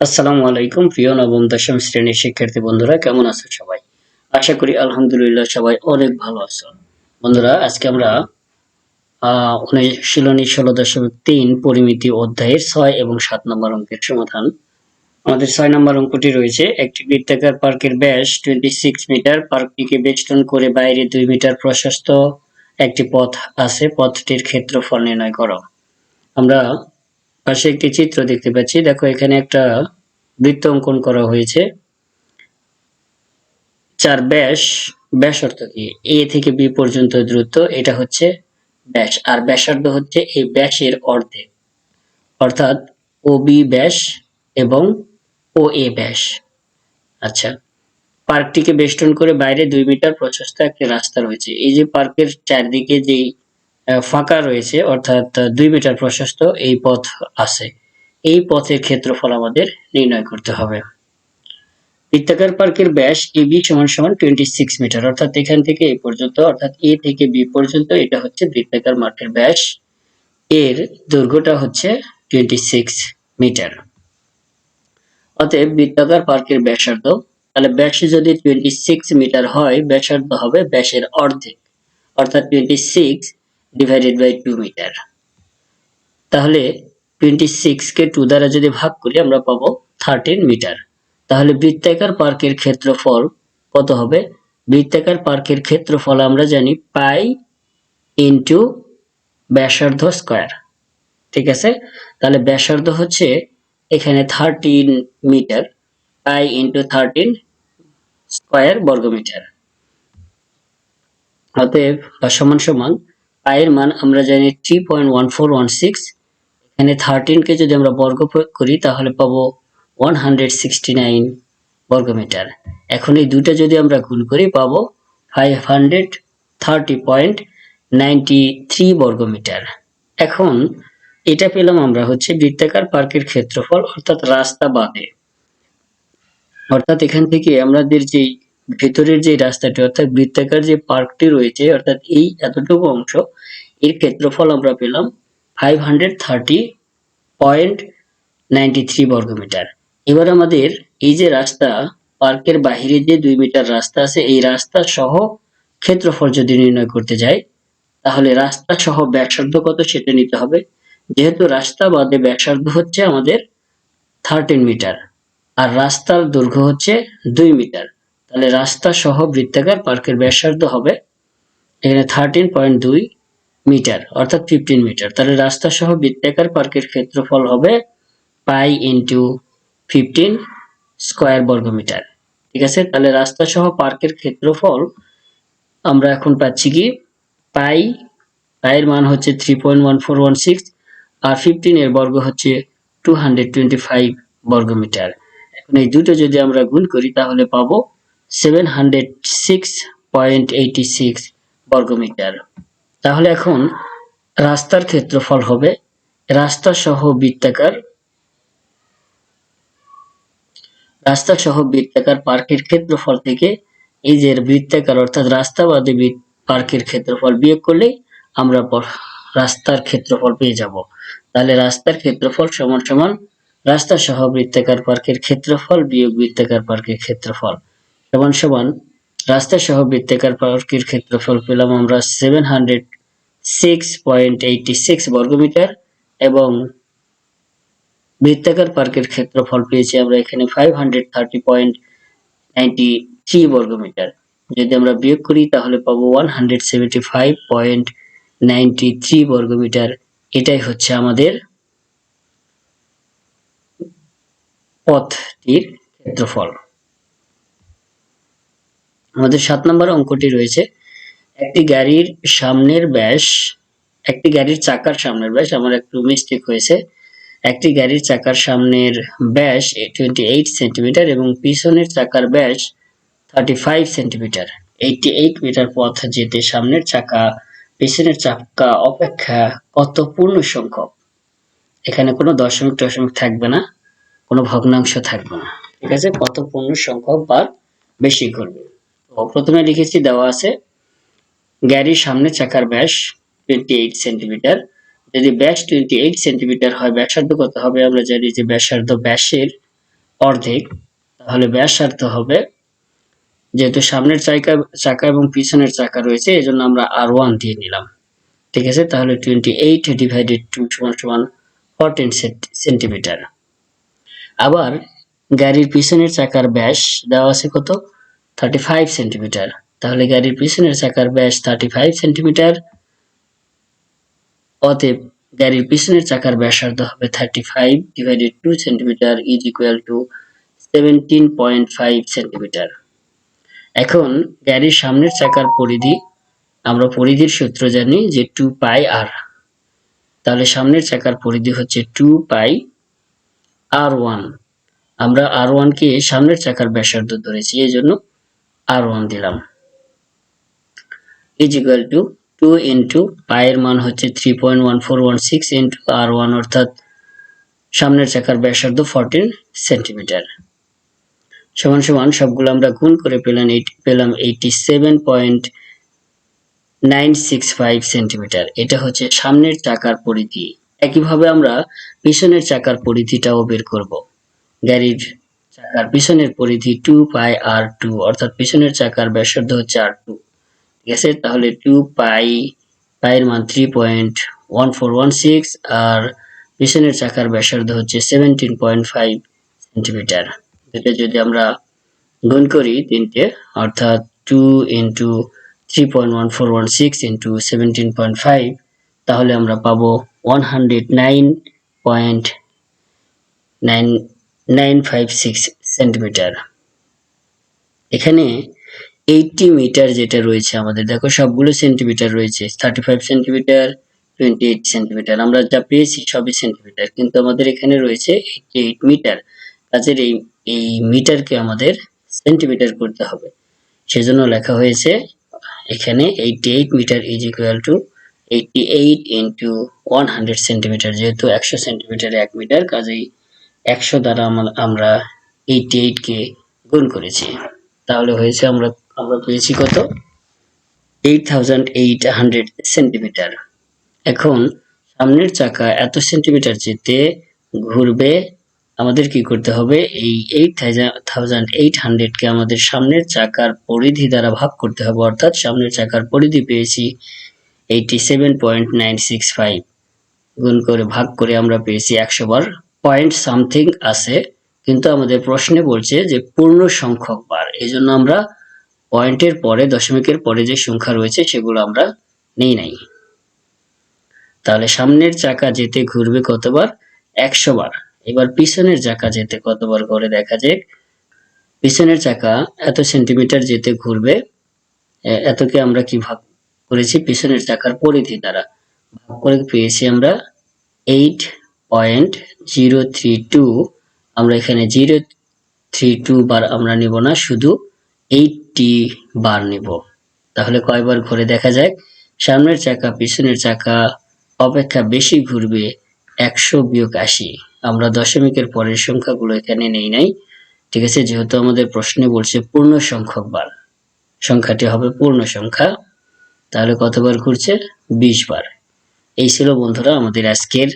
আসসালামু আলাইকুম, প্রিয় নবম, দশম শ্রেণির শিক্ষার্থী বন্ধুরা, কেমন আছো সবাই? আশা করি আলহামদুলিল্লাহ সবাই অনেক ভালো আছো। বন্ধুরা, আজকে আমরা অনুশীলনী ষোলো দশমিক তিন পরিমিতি অধ্যায়ের ছয় এবং সাত নম্বর অঙ্কের সমাধান। আমাদের ছয় নম্বর অঙ্কটি রয়েছে, একটি বৃত্তাকার পার্কের ব্যাস টোয়েন্টি সিক্স মিটার, পার্কটিকে বেষ্টন করে বাইরে দুই মিটার প্রশস্ত একটি পথ আছে, পথটির ক্ষেত্রফল নির্ণয় করো। আমরা পাশে একটি চিত্র দেখতে পাচ্ছি। দেখো, এখানে একটা বৃত্ত অঙ্কন করা হয়েছে। চার ব্যাস ব্যাস অর্থ কি? এ থেকে বি পর্যন্ত দূরত্ব, এটা হচ্ছে ব্যাস। আর ব্যাসার্ধ হচ্ছে এই ব্যাসের অর্ধেক। অর্থাৎ ও বি ব্যাস এবং ও এ ব্যাস। আচ্ছা পার্কটিকে বেষ্টন করে বাইরে দুই মিটার প্রশস্ত একটি রাস্তা রয়েছে। এই যে পার্কের চারদিকে যেই ফাঁকা রয়েছে, অর্থাৎ দুই মিটার প্রশস্ত এই পথ আছে। এই পথের ক্ষেত্রফল আমাদের নির্ণয় করতে হবে। বৃত্তাকার পার্কের ব্যাস এ বি সমান সমান টোয়েন্টি সিক্স মিটার, অর্থাৎ এখান থেকে এই পর্যন্ত, অর্থাৎ এ থেকে বি পর্যন্ত এটা হচ্ছে বৃত্তাকার মার্কের ব্যাস। এর দৈর্ঘ্যটা হচ্ছে টোয়েন্টি সিক্স মিটার। অতএব বৃত্তাকার পার্কের ব্যাসার্ধ, তাহলে ব্যাসে যদি টোয়েন্টি সিক্স মিটার হয়, ব্যাসার্ধ হবে ব্যাসের অর্ধেক, অর্থাৎ twenty six divided by two metre তাহলে টোয়েন্টি সিক্স কে টু দ্বারা যদি ভাগ করি, আমরা পাবো থার্টিন মিটার তাহলে বৃত্তাকার পার্কের ক্ষেত্রফল কত হবে? বৃত্তাকার পার্কের ক্ষেত্রফল আমরা জানি পাই ইন্টু ব্যাসার্ধ স্কোয়ার ঠিক আছে? তাহলে ব্যাসার্ধ হচ্ছে এখানে thirteen metre pi into thirteen square বর্গমিটার। অতএব বা সমান সমান পায়ের মান আমরা জানি three point one four one six এখানে থার্টিনকে যদি আমরা বর্গ প্রয়োগ করি, তাহলে পাবো ওয়ান হান্ড্রেড সিক্সটি নাইন বর্গমিটার। এখন এই দুটো যদি আমরা গুণ করি, পাবো five hundred thirty point ninety three বর্গমিটার। এখন এটা পেলাম আমরা হচ্ছে বৃত্তাকার পার্কের ক্ষেত্রফল, অর্থাৎ রাস্তা বাদে। অর্থাৎ এখান থেকে আমাদের যে ভেতরের যে রাস্তাটি, অর্থাৎ বৃত্তাকার যে পার্কটি রয়েছে, অর্থাৎ এই এতটুকু অংশ, এর ক্ষেত্রফল আমরা পেলাম five hundred thirty point ninety three বর্গমিটার এবার আমাদের এই যে রাস্তা, পার্কের বাহিরে যে দুই মিটার রাস্তা আছে, এই রাস্তা সহ ক্ষেত্রফল যদি নির্ণয় করতে যাই, তাহলে রাস্তা সহ ব্যাসার্ধ কত সেটা নিতে হবে। যেহেতু রাস্তা বাদে ব্যাসার্ধ হচ্ছে আমাদের থার্টিন মিটার, আর রাস্তার দৈর্ঘ্য হচ্ছে দুই মিটার। তাহলে রাস্তা সহ বৃত্তাকার পার্কের ব্যাসার্ধ হবে এখানে থার্টিন পয়েন্ট দুই মিটার, অর্থাৎ ফিফটিন মিটার। তাহলে রাস্তা সহ বৃত্তাকার পার্কের ক্ষেত্রফল হবে পাই ইন্টু ফিফটিন স্কোয়ার বর্গমিটার। ঠিক আছে? তাহলে রাস্তা সহ পার্কের ক্ষেত্রফল আমরা এখন পাচ্ছি কি? পাই পায়ের মান হচ্ছে three point one four one six আর ফিফটিন এর বর্গ হচ্ছে টু হান্ড্রেড টোয়েন্টি ফাইভ বর্গমিটার। এখন এই দুটো যদি আমরা গুণ করি তাহলে পাবো seven hundred six point eighty six বর্গমিটার। তাহলে এখন রাস্তার ক্ষেত্রফল হবে রাস্তা সহ বৃত্তাকার। রাস্তা সহ বৃত্তাকার পার্কের ক্ষেত্রফল থেকে এই যে বৃত্তাকার, অর্থাৎ রাস্তা বাদে বৃত্ত- পার্কের ক্ষেত্রফল বিয়োগ করলেই আমরা রাস্তার ক্ষেত্রফল পেয়ে যাব। তাহলে রাস্তার ক্ষেত্রফল সমান সমান রাস্তা সহ বৃত্তাকার পার্কের ক্ষেত্রফল বিয়োগ বৃত্তাকার পার্কের ক্ষেত্রফল। সমান সমান রাস্তা সহ বৃত্তাকার পার্কের ক্ষেত্রফল পেলাম আমরা seven hundred six point eighty six বর্গমিটার এবং বৃত্তাকার পার্কের ক্ষেত্রফল পেয়েছি আমরা এখানে five hundred thirty point ninety three বর্গমিটার। যদি আমরা বিয়োগ করি তাহলে পাবো one hundred seventy five point ninety three বর্গমিটার। এটাই হচ্ছে আমাদের পথটির ক্ষেত্রফল। আমাদের সাত নম্বর অঙ্কটি রয়েছে। একটি গাড়ির সামনের ব্যাস, একটি গাড়ির চাকার সামনের ব্যাস, আমার একটু মিস্টেক হয়েছে। একটি গাড়ির চাকার সামনের ব্যাস টোয়েন্টি এইট সেন্টিমিটার এবং পিছনের চাকার ব্যাস thirty five centimetre eighty eight metre পথ যেতে সামনের চাকা, পিছনের চাকা অপেক্ষা কত পূর্ণ সংখ্যক। এখানে কোনো দশমিক টশমিক থাকবে না, কোনো ভগ্নাংশ থাকবে না। ঠিক আছে কত পূর্ণ সংখ্যক বার বেশি করবে। প্রথমে লিখেছি, দেওয়া আছে গাড়ির সামনে চাকার ব্যাস টোয়েন্টি এইট সেন্টিমিটার যদি ব্যাস টোয়েন্টি এইট সেন্টিমিটার হয়, ব্যাসার্ধ কত হবে? আমরা জানি যে ব্যাসার্ধ ব্যাসের অর্ধেক। তাহলে ব্যাসার্ধ হবে, যেহেতু সামনের চাকা চাকা এবং পিছনের চাকা রয়েছে এই জন্য আমরা আর ওয়ান দিয়ে নিলাম। ঠিক আছে? তাহলে টোয়েন্টি এইট ডিভাইডেড টু সমান সমান ফোরটিন সেন্টিমিটার আবার গাড়ির পিছনের চাকার ব্যাস, দেওয়া আছে কত? থার্টি ফাইভ সেন্টিমিটার তাহলে গাড়ির পিছনের চাকার ব্যাস থার্টি ফাইভ সেন্টিমিটার অতএব গাড়ির পিছনের চাকার ব্যাসার্ধ হবে thirty five divided two centimetre is equal to seventeen point five centimetre এখন গাড়ির সামনের চাকার পরিধি, আমরা পরিধির সূত্র জানি যে টু পাই আর তাহলে সামনের চাকার পরিধি হচ্ছে টু পাই আর ওয়ান আমরা আর ওয়ানকে সামনের চাকার ব্যাসার্ধ ধরেছি, এই জন্য আর ওয়ান দিলাম। Is equal to two into পায়ের মান হচ্ছে three point one four one six into R one অর্থাৎ সামনের চাকার ব্যাসার্ধ ফোরটিন সেন্টিমিটার সমান সমান সবগুলো আমরা গুণ করে পেলাম এইট পেলাম eighty seven point nine six five centimetre এটা হচ্ছে সামনের চাকার পরিধি। একইভাবে আমরা পিছনের চাকার পরিধিটাও বের করব। গাড়ির চাকার পিছনের পরিধি টু পাই আর টু অর্থাৎ পিছনের চাকার ব্যাসার্ধ হচ্ছে আর টু ঠিক আছে? তাহলে টু পাই পাইয়ের মান three point one four one six আর পিছনের চাকার ব্যাসার্ধ হচ্ছে সেভেন্টিন পয়েন্ট ফাইভ সেন্টিমিটার এটা যদি আমরা গুণ করি তিনটে, অর্থাৎ two into three point one four one six into seventeen point five তাহলে আমরা পাবো one hundred nine point nine nine five six centimetre এখানে এইটটি মিটার যেটা রয়েছে আমাদের, দেখো সবগুলো সেন্টিমিটার রয়েছে thirty five centimetre twenty eight centimetre আমরা যা পেয়েছি সবই সেন্টিমিটার কিন্তু আমাদের এখানে রয়েছে এইটটি এইট মিটার কাজের এই এই মিটারকে আমাদের সেন্টিমিটার করতে হবে। সেজন্য লেখা হয়েছে এখানে eighty eight metre is equal to eighty eight into one hundred centimetre যেহেতু একশো সেন্টিমিটার এক মিটার কাজেই একশো দ্বারা আমরা এইটটি এইটকে গুণ করেছি। তাহলে হয়েছে আমরা আমরা পেয়েছি কত? Eight thousand eight hundred centimetre এখন সামনের চাকা এত সেন্টিমিটার যেতে ঘুরবে, আমাদের কি করতে হবে? এই এইট থাউজেন্ড এইট হান্ড্রেডকে আমাদের সামনের চাকার পরিধি দ্বারা ভাগ করতে হবে, অর্থাৎ সামনের চাকার পরিধি পেয়েছি eighty seven point nine six five গুণ করে, ভাগ করে আমরা পেয়েছি একশো বার। পয়েন্ট সামথিং আছে, কিন্তু আমাদের প্রশ্নে বলছে যে পূর্ণ সংখ্যক বার। এই জন্য আমরা পয়েন্টের পরে, দশমিকের পরে যে সংখ্যা রয়েছে সেগুলো আমরা নেই নাই। তাহলে সামনের চাকা যেতে ঘুরবে কতবার? একশো বার। এবার পিছনের চাকা যেতে কতবার করে দেখা যাক। পিছনের চাকা এত সেন্টিমিটার যেতে ঘুরবে এতকে আমরা কি ভাগ করেছি? পিছনের চাকার পরিধি দ্বারা ভাগ করে পেয়েছি আমরা eight point zero three two আমরা এখানে জিরো থ্রি টু বার আমরা নিব না, শুধু এইটটি বার নিব। তাহলে কয়বার ঘুরে দেখা যায় সামনের চাকা, পিছনের চাকা, অপেক্ষা বেশি ঘুরবে একশো বিয়োগ আশি। আমরা দশমিকের পরের সংখ্যাগুলো এখানে নেই নাই। ঠিক আছে, যেহেতু আমাদের প্রশ্নে বলছে পূর্ণ সংখ্যক বার। সংখ্যাটি হবে পূর্ণ সংখ্যা। তাহলে কতবার ঘুরছে? বিশ বার। এই ছিল বন্ধুরা আমাদের আজকের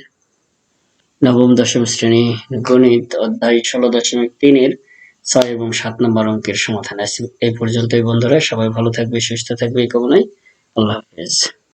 নবম দশম শ্রেণি গণিত অধ্যায় ষোলো দশমিক তিনের ছয় এবং সাত নম্বর অঙ্কের সমাধান আছে। এই পর্যন্তই বন্ধুরা, সবাই ভালো থাকবে, সুস্থ থাকবে, এই কামনায় আল্লাহ হাফেজ।